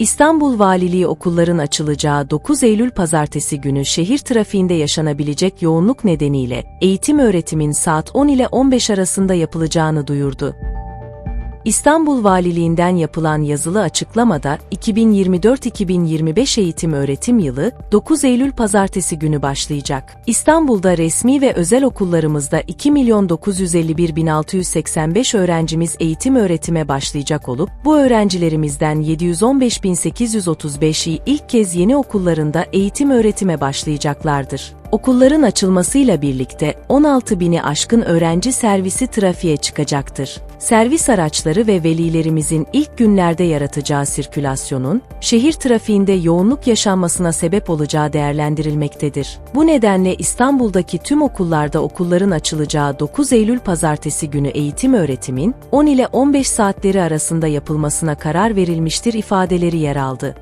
İstanbul Valiliği okulların açılacağı 9 Eylül pazartesi günü şehir trafiğinde yaşanabilecek yoğunluk nedeniyle eğitim öğretimin saat 10 ile 15 arasında yapılacağını duyurdu. İstanbul Valiliğinden yapılan yazılı açıklamada 2024-2025 eğitim öğretim yılı 9 Eylül pazartesi günü başlayacak. İstanbul'da resmi ve özel okullarımızda 2.951.685 öğrencimiz eğitim öğretime başlayacak olup bu öğrencilerimizden 715.835'i ilk kez yeni okullarında eğitim öğretime başlayacaklardır. Okulların açılmasıyla birlikte 16 bini aşkın öğrenci servisi trafiğe çıkacaktır. Servis araçları ve velilerimizin ilk günlerde yaratacağı sirkülasyonun, şehir trafiğinde yoğunluk yaşanmasına sebep olacağı değerlendirilmektedir. Bu nedenle İstanbul'daki tüm okullarda okulların açılacağı 9 Eylül pazartesi günü eğitim öğretimin 10 ile 15 saatleri arasında yapılmasına karar verilmiştir ifadeleri yer aldı.